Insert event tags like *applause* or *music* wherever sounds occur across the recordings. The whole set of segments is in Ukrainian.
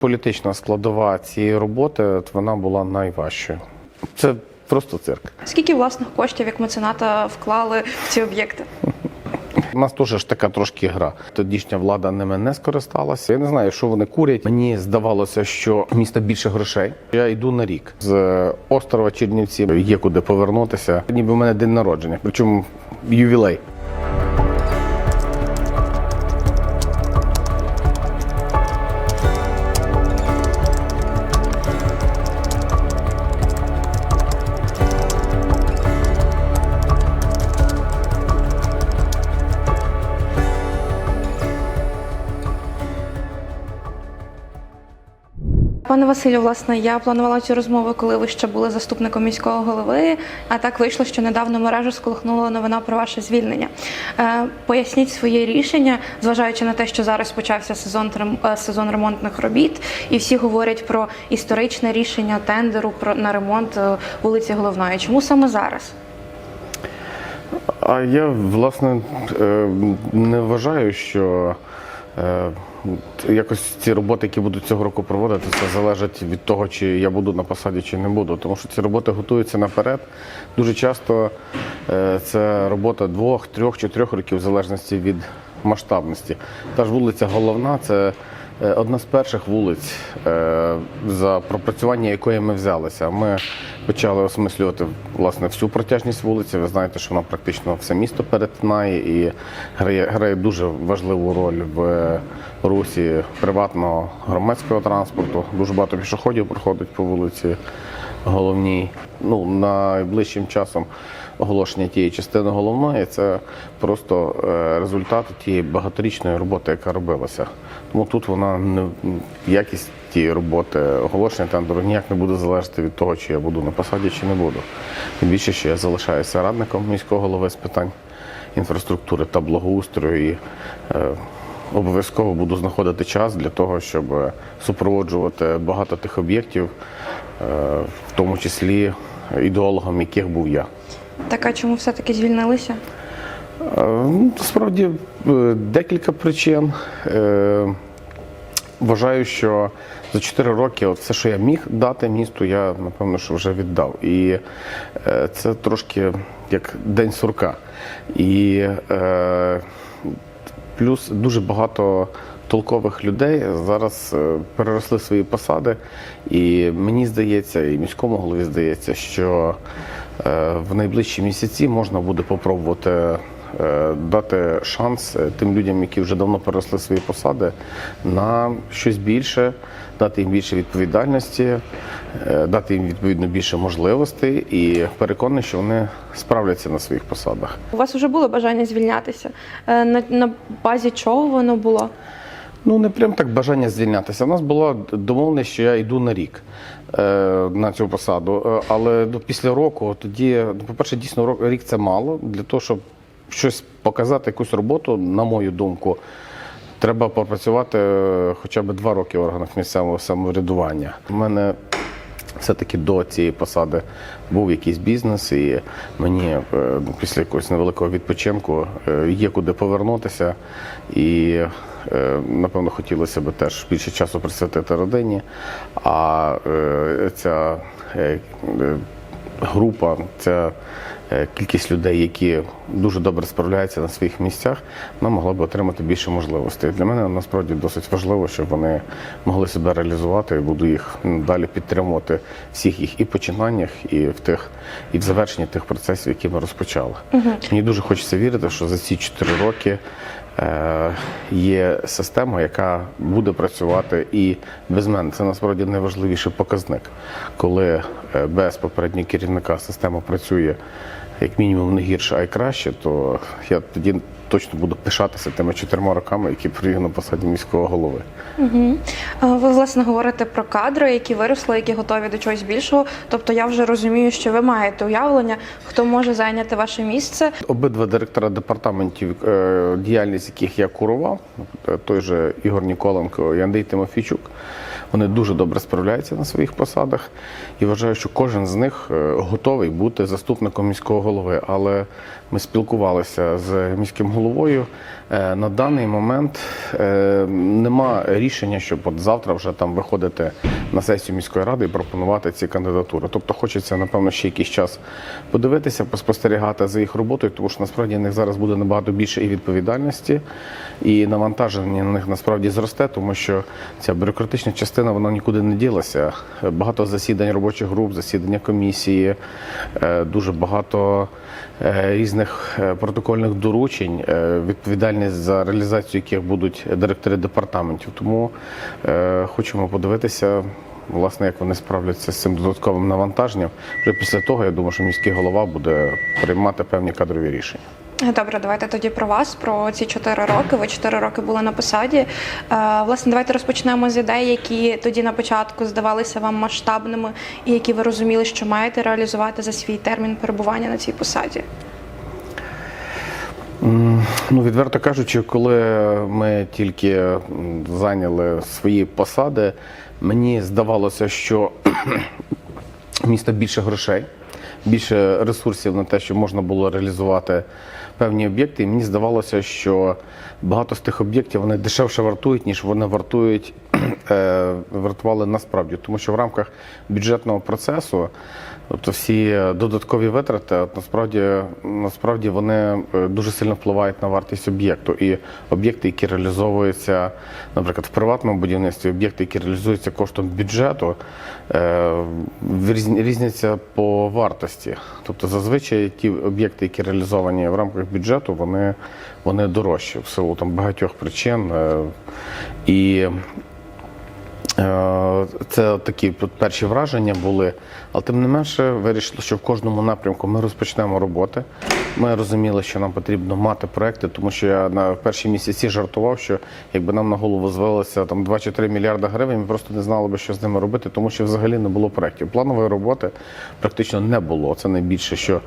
Політична складова цієї роботи вона була найважчою. Це просто цирк. Скільки власних коштів як мецената вклали в ці об'єкти? У нас теж ж така трошки гра. Тодішня влада ними не скористалася. Я не знаю, що вони курять. Мені здавалося, що міста більше грошей. Я йду на рік з острова Чернівці. Є куди повернутися. Ніби в мене день народження, причому ювілей. Пане Василю, власне, я планувала цю розмову, коли ви ще були заступником міського голови. А так вийшло, що недавно мережу сколихнула новина про ваше звільнення. Е, поясніть своє рішення, зважаючи на те, що зараз почався сезон е, сезон ремонтних робіт, і всі говорять про історичне рішення тендеру про на ремонт е, вулиці Головної. Чому саме зараз? А я власне не вважаю, що якось ці роботи, які будуть цього року проводитися, залежать від того, чи я буду на посаді, чи не буду. Тому що ці роботи готуються наперед. Дуже часто е, це робота двох, трьох, чотирьох років, в залежності від масштабності. Та ж вулиця головна це. е, Одна з перших вулиць, е, за пропрацювання якої ми взялися. Ми почали осмислювати власне всю протяжність вулиці. Ви знаєте, що вона практично все місто перетинає і грає, грає дуже важливу роль в русі приватного громадського транспорту. Дуже багато пішоходів проходить по вулиці головній. Ну, найближчим часом оголошення тієї частини головної це просто е, результат тієї багаторічної роботи, яка робилася. Тому тут вона не якість тієї роботи, оголошення тендеру ніяк не буде залежати від того, чи я буду на посаді, чи не буду. Тим більше, що я залишаюся радником міського голови з питань інфраструктури та благоустрою і е, обов'язково буду знаходити час для того, щоб супроводжувати багато тих об'єктів, е, в тому числі ідеологом яких був я. Так, а чому все-таки звільнилися? Е, ну, Насправді е, декілька причин. Е, Вважаю, що за 4 роки от все, що я міг дати місту, я напевно що вже віддав. І е, це трошки як день сурка. І е, плюс дуже багато толкових людей зараз е, переросли свої посади. І мені здається, і міському голові здається, що е, в найближчі місяці можна буде попробувати дати шанс е, тим людям, які вже давно переросли свої посади, на щось більше, дати їм більше відповідальності, е, дати їм відповідно більше можливостей і переконаний, що вони справляться на своїх посадах. У вас вже було бажання звільнятися. Е, На, на базі чого воно було? Ну, не прям так бажання звільнятися. У нас була домовленість, що я йду на рік е, на цю посаду. Е, Але до після року тоді, ну, по-перше, дійсно рік це мало для того, щоб щось показати, якусь роботу, на мою думку. Треба попрацювати е, хоча б два роки в органах місцевого самоврядування. У мене все-таки до цієї посади був якийсь бізнес, і мені е, після якогось невеликого відпочинку е, є куди повернутися. І напевно хотілося б теж більше часу присвятити родині. А ця група, ця кількість людей, які дуже добре справляються на своїх місцях, вона могла б отримати більше можливостей. Для мене насправді досить важливо, щоб вони могли себе реалізувати. І буду їх далі підтримувати в всіх їх і починаннях, і в тих, і в завершенні тих процесів, які ми розпочали. Мені дуже хочеться вірити, що за ці чотири роки. Е, Є система, яка буде працювати і без мене. Це насправді найважливіший показник, коли е, без попереднього керівника система працює як мінімум не гірше, а й краще, то я тоді точно буду пишатися тими чотирма роками, які провів на посаді міського голови. Е, Ви власне говорите про кадри, які виросли, які готові до чогось більшого. Тобто я вже розумію, що ви маєте уявлення, хто може зайняти ваше місце. Обидва директора департаментів, е, діяльність яких я курував, е, той же Ігор Ніколенко і Андрій Тимофійчук, Вони дуже добре справляються на своїх посадах і вважаю, що кожен з них е, готовий бути заступником міського голови. Але ми спілкувалися з міським головою. Е, На даний момент е, нема рішення, щоб от завтра вже там виходити на сесію міської ради і пропонувати ці кандидатури. Тобто хочеться, напевно, ще якийсь час подивитися, поспостерігати за їх роботою, тому що насправді на них зараз буде набагато більше і відповідальності, і навантаження на них насправді зросте, тому що ця бюрократична частина вона нікуди не ділася. Багато засідань робочих груп, засідання комісії, е, дуже багато е, різних е, протокольних доручень, е, відповідальність за реалізацію яких будуть директори департаментів. Тому е, хочемо подивитися. Власне, як вони справляться з цим додатковим навантаженням, вже після того я думаю, що міський голова буде приймати певні кадрові рішення. Добре, давайте тоді про вас, про ці чотири роки. Ви чотири роки були на посаді. Власне, давайте розпочнемо з ідей, які тоді на початку здавалися вам масштабними, і які ви розуміли, що маєте реалізувати за свій термін перебування на цій посаді. Ну, відверто кажучи, коли ми тільки зайняли свої посади, мені здавалося, що *clears throat* у міста більше грошей, більше ресурсів на те, щоб можна було реалізувати певні об'єкти. І мені здавалося, що багато з тих об'єктів вони дешевше вартують, ніж вони вартують, е, вартували насправді. Тому що в рамках бюджетного процесу, тобто всі додаткові витрати, от насправді, насправді вони е, дуже сильно впливають на вартість об'єкту. І об'єкти, які реалізовуються, наприклад, в приватному будівництві, об'єкти, які реалізуються коштом бюджету, е, різняться по вартості. Тобто зазвичай ті об'єкти, які реалізовані в рамках бюджету, вони, вони дорожчі в силу там багатьох причин. І Це такі перші враження були, але тим не менше вирішили, що в кожному напрямку ми розпочнемо роботи. Ми розуміли, що нам потрібно мати проекти, тому що я на перші місяці жартував, що якби нам на голову звелося там 2 чи 3 мільярда гривень, ми просто не знали би, що з ними робити, тому що взагалі не було проєктів. Планової роботи практично не було. Це найбільше, що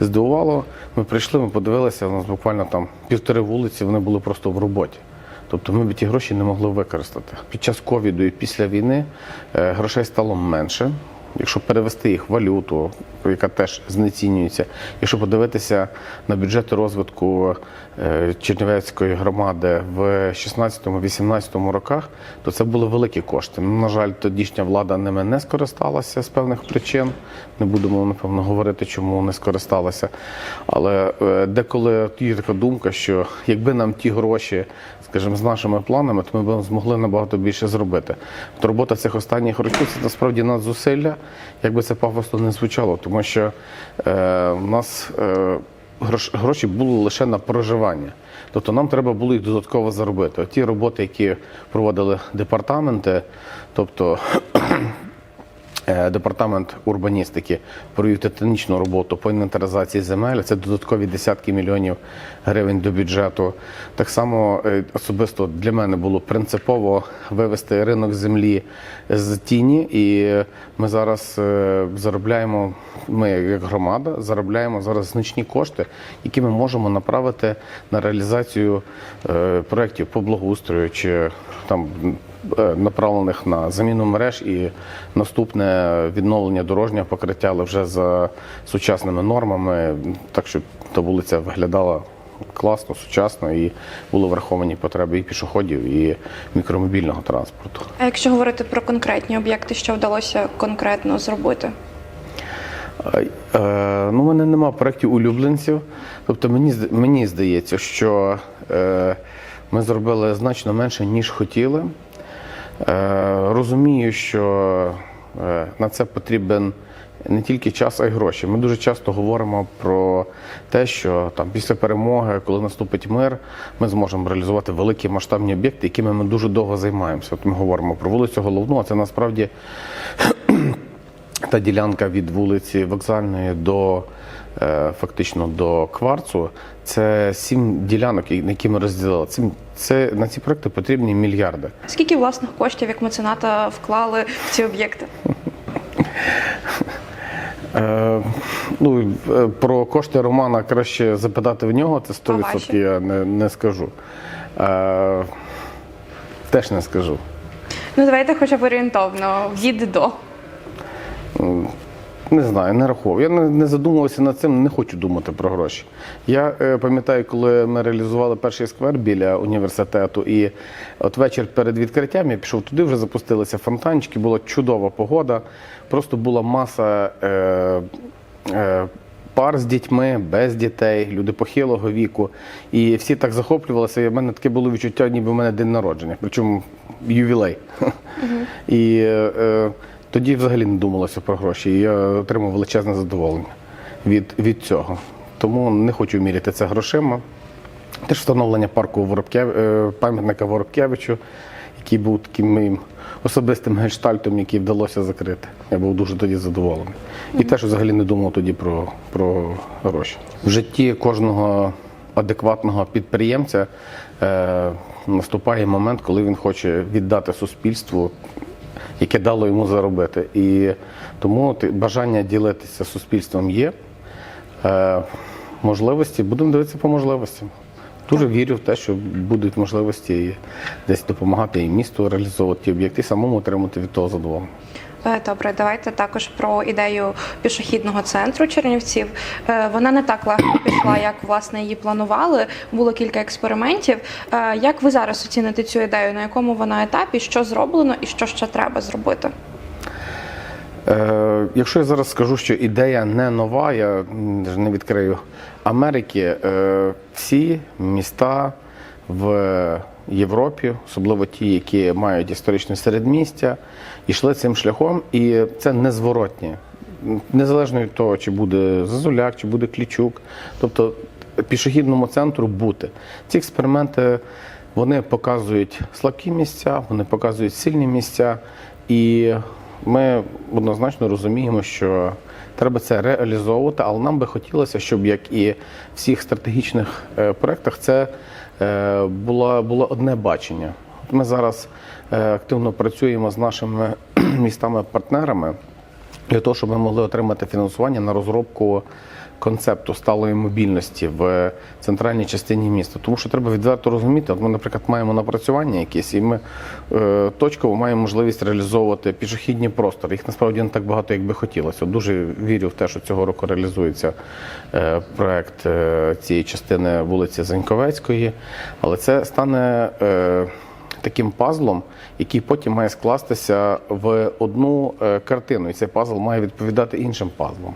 здивувало. Ми прийшли, ми подивилися, у нас буквально там півтори вулиці, вони були просто в роботі. Тобто ми б ті гроші не могли використати. Під час ковіду і після війни е, грошей стало менше. Якщо перевести їх в валюту, яка теж знецінюється, якщо подивитися на бюджети розвитку е, Чернівецької громади в 16-18 роках, то це були великі кошти. Ну, На жаль, тодішня влада ними не скористалася з певних причин. Не будемо напевно говорити, чому не скористалася. Але е, деколи є така думка, що якби нам ті гроші, скажімо, з нашими планами, то ми б змогли набагато більше зробити. От робота цих останніх років це насправді надзусилля, як би це пафосно не звучало, тому що е, в нас е, грош, гроші були лише на проживання. Тобто нам треба було їх додатково заробити. Ті роботи, які проводили департаменти, тобто Департамент урбаністики провів титанічну роботу по інвентаризації земель. Це додаткові десятки мільйонів гривень до бюджету. Так само е, особисто для мене було принципово вивести ринок землі з тіні, і ми зараз е, заробляємо. Ми, як громада, заробляємо зараз значні кошти, які ми можемо направити на реалізацію е, проєктів по благоустрою чи там е, направлених на заміну мереж і наступне відновлення дорожнього покриття, але вже за сучасними нормами, так щоб та вулиця виглядала класно, сучасно і були враховані потреби і пішоходів, і мікромобільного транспорту. А якщо говорити про конкретні об'єкти, що вдалося конкретно зробити? Е, Ну, у мене нема проєктів улюбленців. Тобто мені, мені здається, що е, ми зробили значно менше, ніж хотіли. Е, розумію, що е, на це потрібен не тільки час, а й гроші. Ми дуже часто говоримо про те, що там після перемоги, коли наступить мир, ми зможемо реалізувати великі масштабні об'єкти, якими ми дуже довго займаємося. От ми говоримо про вулицю головну, а це насправді *clears throat* та ділянка від вулиці Вокзальної до фактично до кварцу. Це сім ділянок, які ми розділили. Цим це на ці проекти потрібні мільярди. Скільки власних коштів як мецената вклали в ці об'єкти? *laughs* Е, ну, е, про кошти Романа краще запитати в нього, це 100% я не, не скажу. Е, теж не скажу. Ну давайте хоча б орієнтовно від до. Не знаю, не рахував. Я не, не задумувався над цим, не хочу думати про гроші. Я е, пам'ятаю, коли ми реалізували перший сквер біля університету, і от вечір перед відкриттям я пішов туди, вже запустилися фонтанчики, була чудова погода. Просто була маса е, е, пар з дітьми, без дітей, люди похилого віку. І всі так захоплювалися. І в мене таке було відчуття, ніби в мене день народження, причому ювілей. *laughs* І е, е, тоді взагалі не думалося про гроші. І я отримав величезне задоволення від, від цього. Тому не хочу міряти це грошима. Теж встановлення парку Воробкев... е, пам'ятника Воробкевичу, який був таким моїм особистим гештальтом, який вдалося закрити. Я був дуже тоді задоволений. І теж взагалі не думав тоді про, про гроші. В житті кожного адекватного підприємця е, наступає момент, коли він хоче віддати суспільству яке дало йому заробити. І тому бажання ділитися суспільством є. Е, можливості, будемо дивитися по можливостям. Дуже вірю в те, що будуть можливості десь допомагати і місту реалізовувати ті об'єкти, і самому отримати від того задоволення. Е, Добре, давайте також про ідею пішохідного центру Чернівців. Е, Вона не так легко пішла, як власне її планували. Було кілька експериментів. Е, Як ви зараз оціните цю ідею? На якому вона етапі? Що зроблено і що ще треба зробити? Якщо я зараз скажу, що ідея не нова, я не відкрию Америки, всі міста в Європі, особливо ті, які мають історичне середмістя, йшли цим шляхом, і це незворотнє. Незалежно від того, чи буде Зазуляк, чи буде Клічук. Тобто пішохідному центру бути. Ці експерименти вони показують слабкі місця, вони показують сильні місця. І ми однозначно розуміємо, що треба це реалізовувати, але нам би хотілося, щоб як і в всіх стратегічних е, проєктах, це е, було, було одне бачення. Ми зараз е, активно працюємо з нашими *clears throat* містами-партнерами для того, щоб ми могли отримати фінансування на розробку концепту сталої мобільності в центральній частині міста. Тому що треба відверто розуміти, от ми, наприклад, маємо напрацювання якісь, і ми е, точково маємо можливість реалізовувати пішохідні простори. Їх насправді не так багато, як би хотілося. Дуже вірю в те, що цього року реалізується е, проект цієї частини вулиці Заньковецької, але це стане. Таким пазлом, який потім має скластися в одну е, картину, і цей пазл має відповідати іншим пазлам.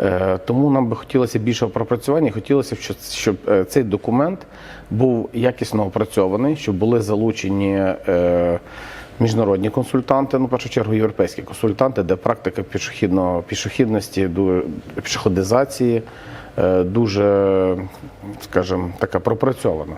Е, Тому нам би хотілося більшого пропрацювання, хотілося б, щоб, е, цей документ був якісно опрацьований, щоб були залучені. Міжнародні консультанти, ну в першу чергу європейські консультанти, де практика пішохідності, пішоходизації дуже, скажімо, така пропрацьована.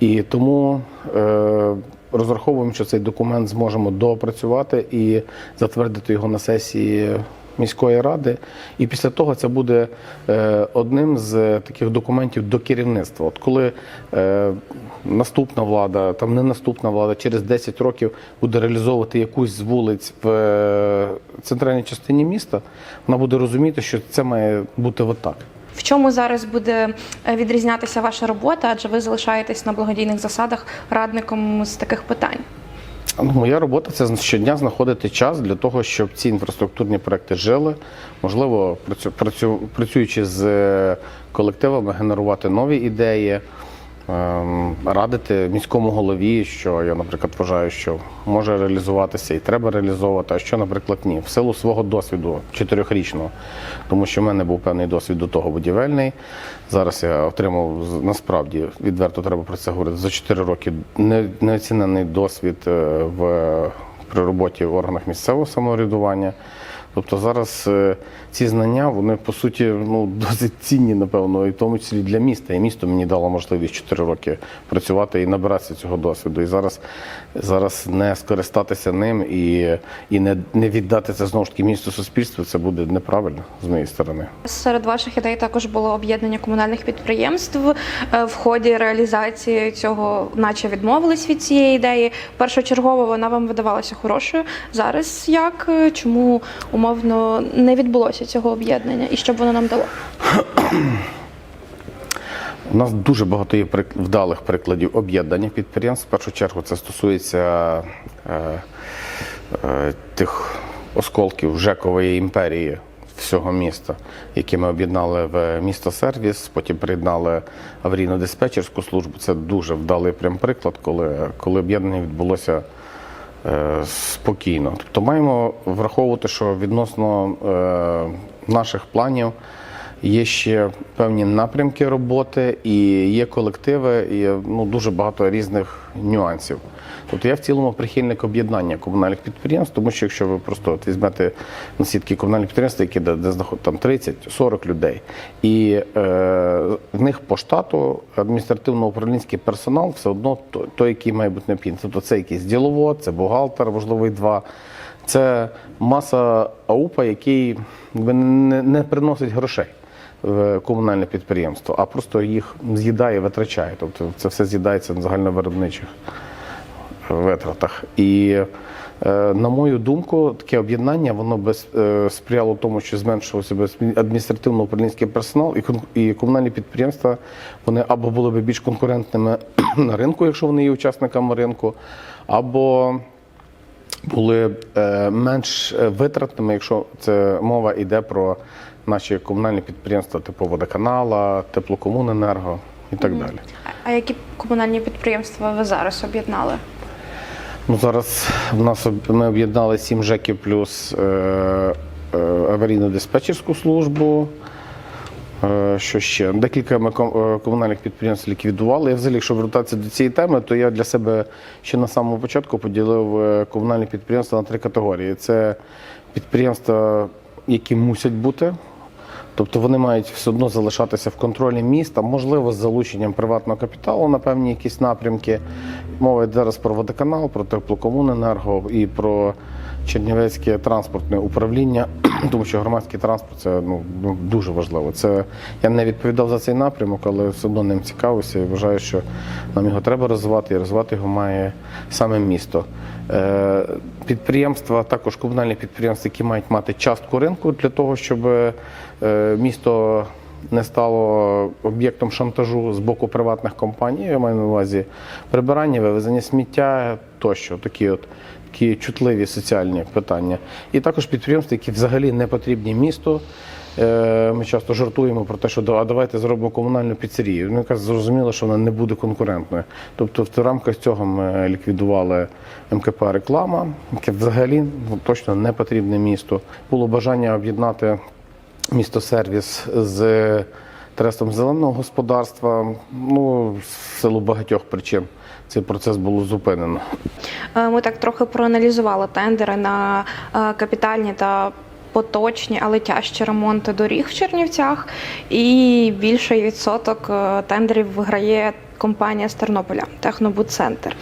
І тому е, розраховуємо, що цей документ зможемо доопрацювати і затвердити його на сесії міської ради. І після того це буде е, одним з таких документів до керівництва. От коли е, наступна влада, там не наступна влада, через 10 років буде реалізовувати якусь з вулиць в е, центральній частині міста, вона буде розуміти, що це має бути отак. В чому зараз буде е, відрізнятися ваша робота? Адже ви залишаєтесь на благодійних засадах радником з таких питань. Ну, моя робота це щодня знаходити час для того, щоб ці інфраструктурні проекти жили. Можливо, працю, працю, працюючи з е, колективами, генерувати нові ідеї, радити міському голові, що я, наприклад, вважаю, що може реалізуватися і треба реалізовувати, а що, наприклад, ні. В силу свого досвіду чотирьохрічного, тому що в мене був певний досвід до того будівельний. Зараз я отримав насправді відверто треба про це говорити. За 4 роки неоцінений досвід е, в при роботі в органах місцевого самоврядування. Тобто зараз е, ці знання, вони по суті ну, *laughs* досить цінні, напевно, і в тому числі для міста. І місто мені дало можливість 4 роки працювати і набиратися цього досвіду. І зараз, зараз не скористатися ним і, і не, не віддати це знову ж таки місту суспільству, це буде неправильно з моєї сторони. Серед ваших ідей також було об'єднання комунальних підприємств. Е, В ході реалізації цього, наче відмовились від цієї ідеї. Першочергово вона вам видавалася хорошою. Зараз як Е, чому умовно не відбулося цього об'єднання і що б воно нам дало? У нас дуже багато є вдалих прикладів об'єднання підприємств. В першу чергу це стосується е, е, тих осколків Жекової імперії всього міста, які ми об'єднали в місто сервіс, потім приєднали аварійно-диспетчерську службу. Це дуже вдалий прям приклад, коли, коли об'єднання відбулося спокійно. Тобто маємо враховувати, що відносно е, наших планів є ще певні напрямки роботи, і є колективи, і ну, дуже багато різних нюансів. Тобто я в цілому прихильник об'єднання комунальних підприємств, тому що якщо ви просто от візьмете на сітки комунальні підприємства, які де, де знаходять там 30-40 людей, і е, в них по штату адміністративно-управлінський персонал все одно той, той який має бути необхідний. Тобто це якийсь діловод, це бухгалтер, можливо, і два. Це маса АУПа, який не, не приносить грошей в комунальне підприємство, а просто їх з'їдає, витрачає. Тобто це все з'їдається на загальновиробничих витратах. І е, на мою думку, таке об'єднання воно би е, сприяло тому, що зменшувався би адміністративно-управлінський персонал і комунальні підприємства вони або були б більш конкурентними *clears throat* на ринку, якщо вони є учасниками ринку, або були е, менш витратними, якщо це мова йде про наші комунальні підприємства, типу водоканала, теплокомуненерго і так далі. А які комунальні підприємства ви зараз об'єднали? Ну, зараз в нас ми об'єднали сім ЖЕКів плюс е, е, аварійно-диспетчерську службу. Е, що ще? Декілька ми е, комунальних підприємств ліквідували. Я взагалі, якщо вертатися до цієї теми, то я для себе ще на самому початку поділив е, комунальні підприємства на три категорії. Це підприємства, які мусять бути. Тобто вони мають все одно залишатися в контролі міста, можливо, з залученням приватного капіталу на певні якісь напрямки. Мова йде зараз про водоканал, про теплокомуненерго і про Чернівецьке транспортне управління, *clears throat* тому що громадський транспорт це ну, ну, дуже важливо. Це я не відповідав за цей напрямок, але все одно ним цікавився і вважаю, що нам його треба розвивати, і розвивати його має саме місто. Е, Підприємства, також комунальні підприємства, які мають мати частку ринку для того, щоб е, місто не стало об'єктом шантажу з боку приватних компаній. Я маю на увазі прибирання, вивезення сміття тощо, такі от такі чутливі соціальні питання. І також підприємства, які взагалі не потрібні місту. Е, Ми часто жартуємо про те, що а давайте зробимо комунальну піцерію. Ну, яка зрозуміло, що вона не буде конкурентною. Тобто, в рамках цього ми ліквідували МКП реклама, яке взагалі ну, точно не потрібне місту. Було бажання об'єднати місто сервіс з трестом зеленого господарства. Ну, в силу багатьох причин цей процес було зупинено. Е, Ми так трохи проаналізували тендери на е, капітальні та поточні, але тяжчі ремонти доріг в Чернівцях. І більший відсоток е, тендерів виграє компанія з Тернополя Технобудцентр.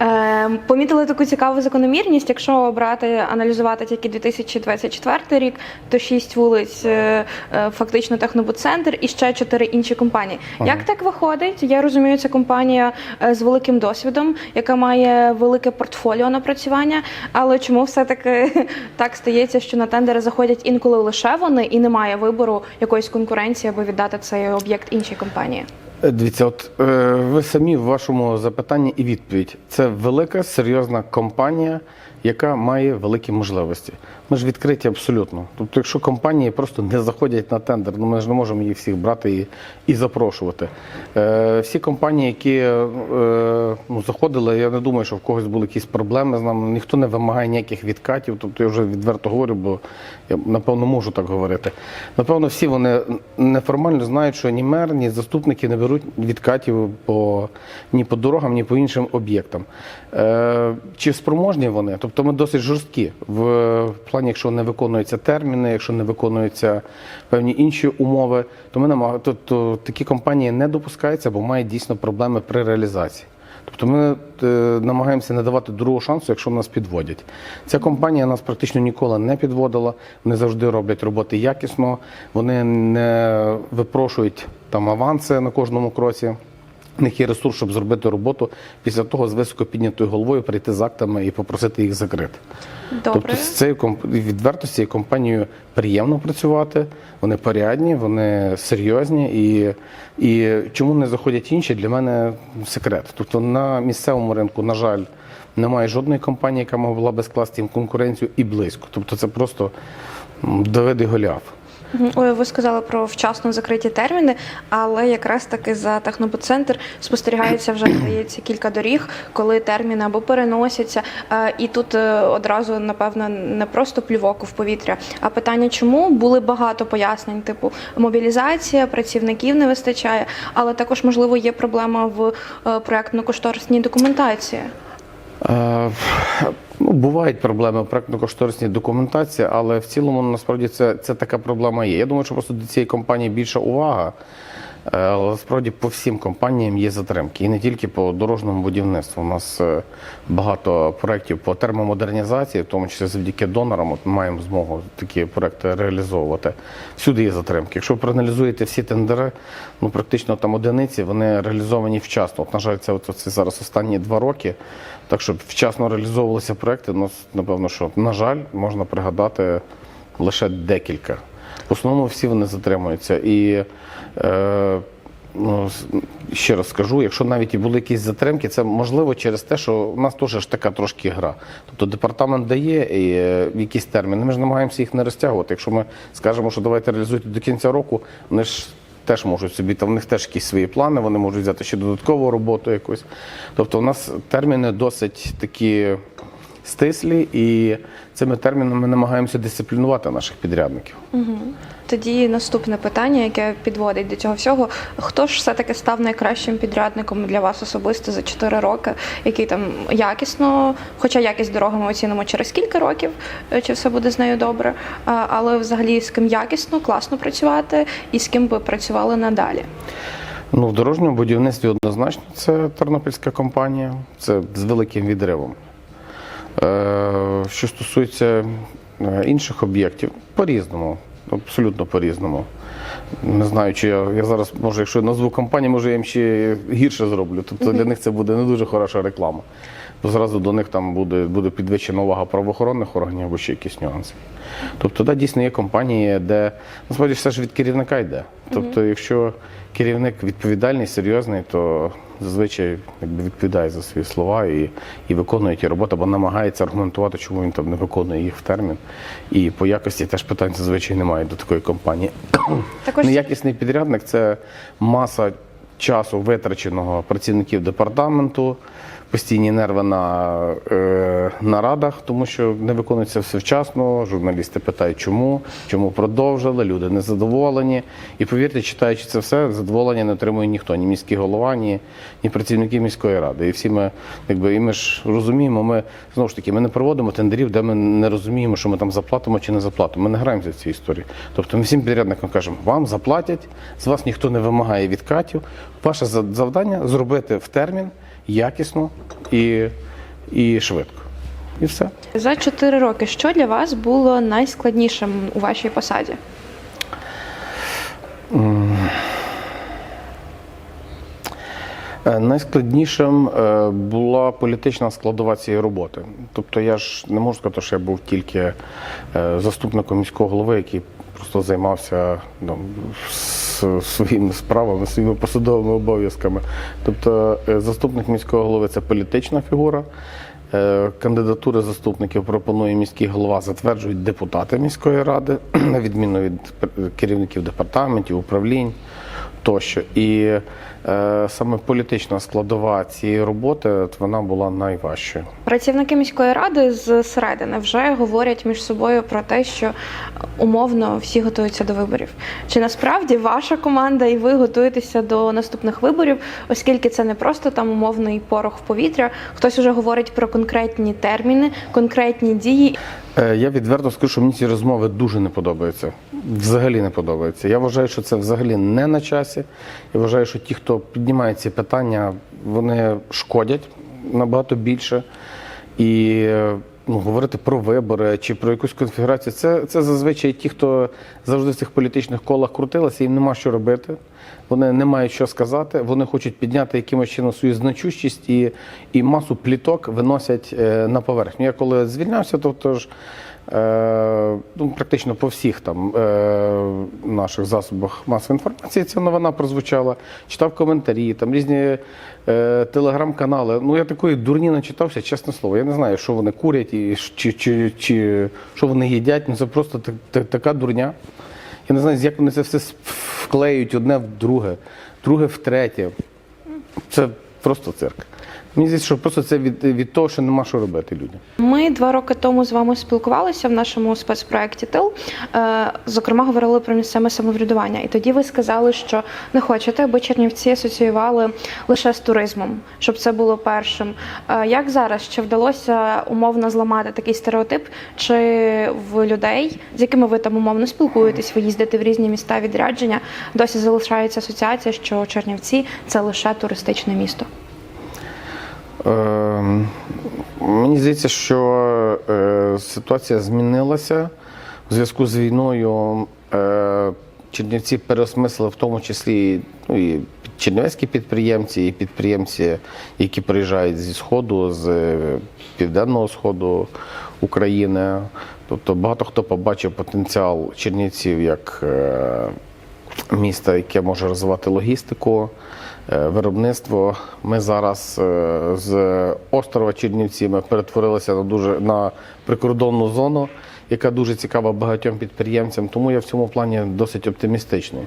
Е, Помітили таку цікаву закономірність. Якщо брати аналізувати тільки 2024 рік, то 6 вулиць е, е, фактично Технобудцентр і ще 4 інші компанії. Як так виходить? Я розумію, це компанія е, з великим досвідом, яка має велике портфоліо напрацювання. Але чому все-таки *laughs* так стається, що на тендери заходять інколи лише вони і немає вибору якоїсь конкуренції, аби віддати цей об'єкт іншій компанії? Е, Дивіться, от е, ви самі в вашому запитанні і відповідь. Це велика серйозна компанія, яка має великі можливості. Ми ж відкриті абсолютно. Тобто, якщо компанії просто не заходять на тендер, ну ми ж не можемо їх всіх брати і, і запрошувати. Е, всі компанії, які е, ну, заходили, я не думаю, що в когось були якісь проблеми з нами. Ніхто не вимагає ніяких відкатів. Тобто я вже відверто говорю, бо я напевно можу так говорити. Напевно, всі вони неформально знають, що ні мер, ні заступники не беруть відкатів по ні по дорогам, ні по іншим об'єктам. Е, чи спроможні вони? Тобто ми досить жорсткі в плані, якщо не виконуються терміни, якщо не виконуються певні інші умови, то ми намаг... то, то такі компанії не допускаються, бо мають дійсно проблеми при реалізації. Тобто ми е, намагаємося не давати другого шансу, якщо нас підводять. Ця компанія нас практично ніколи не підводила. Вони завжди роблять роботи якісно, вони не випрошують там аванси на кожному кроці. В них є ресурс, щоб зробити роботу після того з високо піднятою головою прийти з актами і попросити їх закрити. Добре. Тобто з цією комп- відверто з цією компанією приємно працювати. Вони порядні, вони серйозні і, і чому не заходять інші, для мене секрет. Тобто на місцевому ринку, на жаль, немає жодної компанії, яка могла би скласти їм конкуренцію і близько. Тобто це просто Давид і Голіаф. Ой, ви сказали про вчасно закриті терміни, але якраз таки за технопоцентр спостерігається вже здається кілька доріг, коли терміни або переносяться. І тут е, одразу напевно не просто плювок в повітря, а питання, чому були багато пояснень, типу мобілізація, працівників не вистачає, але також можливо є проблема в е, проектно-кошторисній документації. Е, Ну, бувають проблеми в проектно-кошторисній документації, але в цілому насправді це, це така проблема є. Я думаю, що просто до цієї компанії більша увага. Е, Але насправді по всім компаніям є затримки. І не тільки по дорожньому будівництву. У нас е, багато проєктів по термомодернізації, в тому числі завдяки донорам, от ми маємо змогу такі проекти реалізовувати. Всюди є затримки. Якщо ви проаналізуєте всі тендери, ну практично там одиниці, вони реалізовані вчасно. От, на жаль, це, от, це зараз останні два роки. Так, щоб вчасно реалізовувалися проекти, ну, напевно, що, на жаль, можна пригадати лише декілька. В основному всі вони затримуються. І е, ну, ще раз скажу, якщо навіть і були якісь затримки, це можливо через те, що у нас теж ж така трошки гра. Тобто департамент дає і, е, якісь терміни, ми ж намагаємося їх не розтягувати. Якщо ми скажемо, що давайте реалізуйте до кінця року, вони ж теж можуть собі, там в них теж якісь свої плани, вони можуть взяти ще додаткову роботу якусь. Тобто у нас терміни досить такі стислі, і цими термінами ми намагаємося дисциплінувати наших підрядників. Тоді наступне питання, яке підводить до цього всього: хто ж все-таки став найкращим підрядником для вас особисто за 4 роки, який там якісно, хоча якість дороги ми оцінимо через кілька років, е, чи все буде з нею добре, але взагалі з ким якісно, класно працювати і з ким ви працювали надалі. Ну, в дорожньому будівництві однозначно це тернопільська компанія, це з великим відривом. Е, що стосується е, інших об'єктів, по-різному, абсолютно по-різному. Не знаю, чи я, я зараз, може, якщо назву компанію, може я їм ще гірше зроблю. Тобто для них це буде не дуже хороша реклама. Бо зразу до них там буде, буде підвищена увага правоохоронних органів або ще якісь нюанси. Тобто, да, дійсно є компанії, де насправді все ж від керівника йде. Тобто, якщо керівник відповідальний, серйозний, то зазвичай якби, відповідає за свої слова і, і виконує ті роботи, або намагається аргументувати, чому він там не виконує їх в термін. І по якості теж питань зазвичай немає до такої компанії. *clears throat* Також Неякісний підрядник це маса часу витраченого працівників департаменту, постійні нерви на е, нарадах, тому що не виконується все вчасно. Журналісти питають, чому, чому продовжили, люди незадоволені. І повірте, читаючи це все, задоволення не отримує ніхто, ні міський голова, ні, ні працівники міської ради. І всі ми, якби, і ми ж розуміємо, ми знову ж таки ми не проводимо тендерів, де ми не розуміємо, що ми там заплатимо чи не заплатимо. Ми не граємося в цій історії. Тобто ми всім підрядникам кажемо, вам заплатять, з вас ніхто не вимагає відкатів. Ваше за- завдання зробити в термін якісно і, і швидко. І все. за 4 роки, що для вас було найскладнішим у вашій посаді? Е, Найскладнішим е, була політична складова цієї роботи. Тобто я ж не можу сказати, що я був тільки е, заступником міського голови, який просто займався ну, своїми справами, своїми посадовими обов'язками. Тобто е, заступник міського голови це політична фігура. Е, Кандидатури заступників пропонує міський голова, затверджують депутати міської ради, *clears throat* на відміну від керівників департаментів, управлінь тощо. І саме політична складова цієї роботи вона була найважчою. Працівники міської ради з середини вже говорять між собою про те, що умовно всі готуються до виборів. Чи насправді ваша команда і ви готуєтеся до наступних виборів, оскільки це не просто там умовний порох в повітря, хтось вже говорить про конкретні терміни, конкретні дії. Е, Я відверто скажу, що мені ці розмови дуже не подобаються. Взагалі не подобаються. Я вважаю, що це взагалі не на часі. Я вважаю, що ті, хто піднімає ці питання, вони шкодять набагато більше. І е, ну, говорити про вибори чи про якусь конфігурацію. Це, це зазвичай ті, хто завжди в цих політичних колах крутилися, їм нема що робити. Вони не мають що сказати. Вони хочуть підняти якимось чином свою значущість і, і масу пліток виносять е, на поверхню. Я коли звільнявся, то, то ж. Е, ну, практично по всіх там е, наших засобах масової інформації ця новина прозвучала. Читав коментарі, там різні е, телеграм-канали. Ну я такої дурні начитався, чесне слово. Я не знаю, що вони курять і чи, чи, чи що вони їдять. Ну це просто так- так- така дурня. Я не знаю, як вони це все вклеюють одне в друге, друге в третє. Це просто цирк. Мені здається, що просто це від, від того, що нема що робити людям. Ми два роки тому з вами спілкувалися в нашому спецпроекті Тил. Е, Зокрема, говорили про місцеве самоврядування. І тоді ви сказали, що не хочете, аби Чернівці асоціювали лише з туризмом, щоб це було першим. Е, Як зараз чи вдалося умовно зламати такий стереотип? Чи в людей, з якими ви там умовно спілкуєтесь, ви їздите в різні міста відрядження, досі залишається асоціація, що Чернівці це лише туристичне місто? Е, мені здається, що е, ситуація змінилася у зв'язку з війною. Е, Чернівці переосмислили в тому числі ну, і чернівецькі підприємці, і підприємці, які приїжджають зі Сходу, з е, Південного Сходу України. Тобто багато хто побачив потенціал Чернівців як міста, яке може розвивати логістику, виробництво. Ми зараз е, з острова Чернівці ми перетворилися на дуже на прикордонну зону, яка дуже цікава багатьом підприємцям. Тому я в цьому плані досить оптимістичний.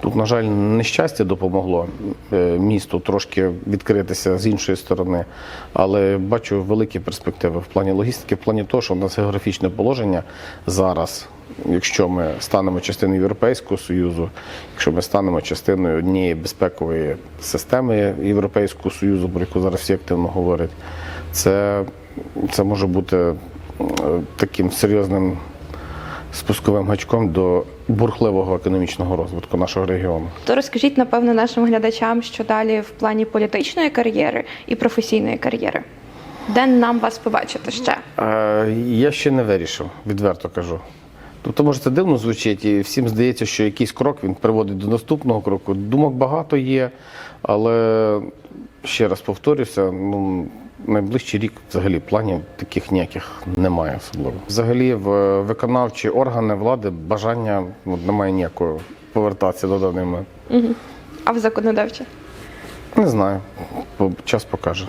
Тут, на жаль, нещастя допомогло е, місту трошки відкритися з іншої сторони, але бачу великі перспективи в плані логістики, в плані того, що у нас географічне положення зараз якщо ми станемо частиною Європейського Союзу, якщо ми станемо частиною однієї безпекової системи Європейського Союзу, про яку зараз всі активно говорять, це, це може бути таким серйозним спусковим гачком до бурхливого економічного розвитку нашого регіону. То розкажіть, напевно, нашим глядачам, що далі в плані політичної кар'єри і професійної кар'єри. Де нам вас побачити ще? Я ще не вирішив, відверто кажу. Тобто, може, це дивно звучить, і всім здається, що якийсь крок він приводить до наступного кроку. Думок багато є, але ще раз повторюся, ну, найближчий рік взагалі планів таких ніяких немає особливо. Взагалі, в виконавчі органи влади бажання ну, немає ніякого повертатися до даний момент. А в законодавче? Не знаю, час покаже.